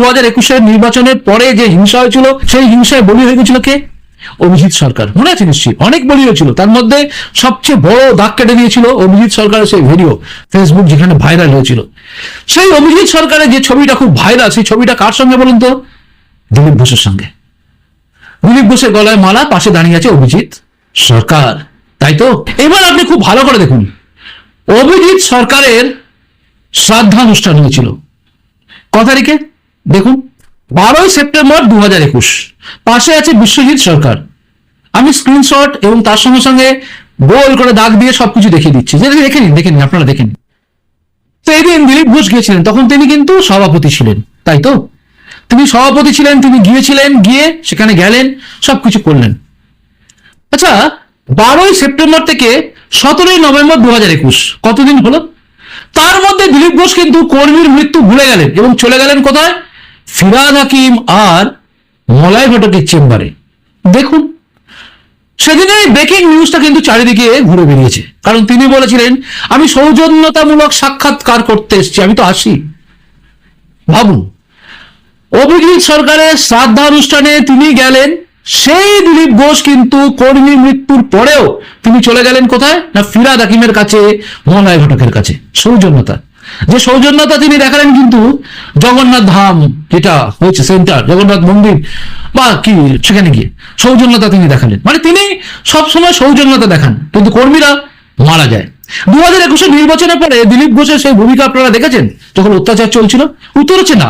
দু নির্বাচনের পরে যে হিংসা হয়েছিল, সেই হিংসায় বলি হয়ে গেছিল কে? অভিজিৎ সরকার। মনে আছে নিশ্চয়ই? অনেক বলি হয়েছিল। তার মধ্যে সবচেয়ে বড় দাগ কেটে দিয়েছিল অভিজিৎ সরকারের সেই ভিডিও ফেসবুক যেখানে ভাইরাল হয়েছিল। সেই অভিজিৎ সরকারের যে ছবিটা খুব ভাইরাল সেই ছবিটা কার সঙ্গে বলুন তো? দিলীপ ঘোষের সঙ্গে। দিলীপ ঘোষের গলায় মালা, পাশে দাঁড়িয়ে আছে অভিজিৎ সরকার। তাই তো? এবার আপনি খুব ভালো করে দেখুন। অভিজিৎ সরকারের শ্রাদ্ধানুষ্ঠান হয়েছিল। ক তারিখে? দেখুন, বারোই সেপ্টেম্বর দু হাজার একুশ, পাশে আছে বিশ্বজিৎ সরকার। আমি স্ক্রিনশট এবং তার সঙ্গে সঙ্গে গোল করে দাগ দিয়ে সবকিছু দেখিয়ে দিচ্ছি। যে দেখে নিন দেখে নিন, আপনারা দেখে নিন। তো এদিন দিলীপ ঘোষ গিয়েছিলেন, তখন তিনি কিন্তু সভাপতি ছিলেন, তাই তো? তিনি সভাপতি ছিলেন, তিনি গিয়েছিলেন, গিয়ে সেখানে গেলেন, সবকিছু করলেন। আচ্ছা বারোই সেপ্টেম্বর থেকে সতেরোই নভেম্বর দু হাজার একুশ, কতদিন হলো? তার মধ্যে দিলীপ ঘোষ কিন্তু কর্মীর মৃত্যু ভুলে গেলেন এবং চলে গেলেন কোথায়? ফিরাদ হাকিম আর মলয় ঘটকের চেম্বারে। দেখুন, সেদিনে ব্রেকিং নিউজটা কিন্তু চারিদিকে ঘুরে বেরিয়েছে কারণ তিনি বলেছিলেন, আমি সৌজন্যতামূলক সাক্ষাৎকার করতে এসেছি, আমি তো আসি। ভাবুন, অভিজিৎ সরকারের শ্রাদ্ধানুষ্ঠানে তিনি গেলেন, সেই দিলীপ ঘোষ কিন্তু কর্মী মৃত্যুর পরেও তিনি চলে গেলেন কোথায়? না ফিরাদ হাকিমের কাছে মলয় ঘটকের কাছে। সৌজন্যতা। যে সৌজন্যতা তিনি দেখালেন কিন্তু জগন্নাথ ধাম যেটা হয়েছে, সেন্টার, জগন্নাথ মন্দির, বা কি, সেখানে গিয়ে সৌজন্যতা তিনি দেখালেন। মানে তিনি সবসময় সৌজন্যতা দেখান, কিন্তু কর্মীরা মারা যায়। দু হাজার একুশে নির্বাচনের পরে দিলীপ ঘোষের সেই ভূমিকা আপনারা দেখেছেন? যখন অত্যাচার চলছিল, উত্তর হচ্ছে না।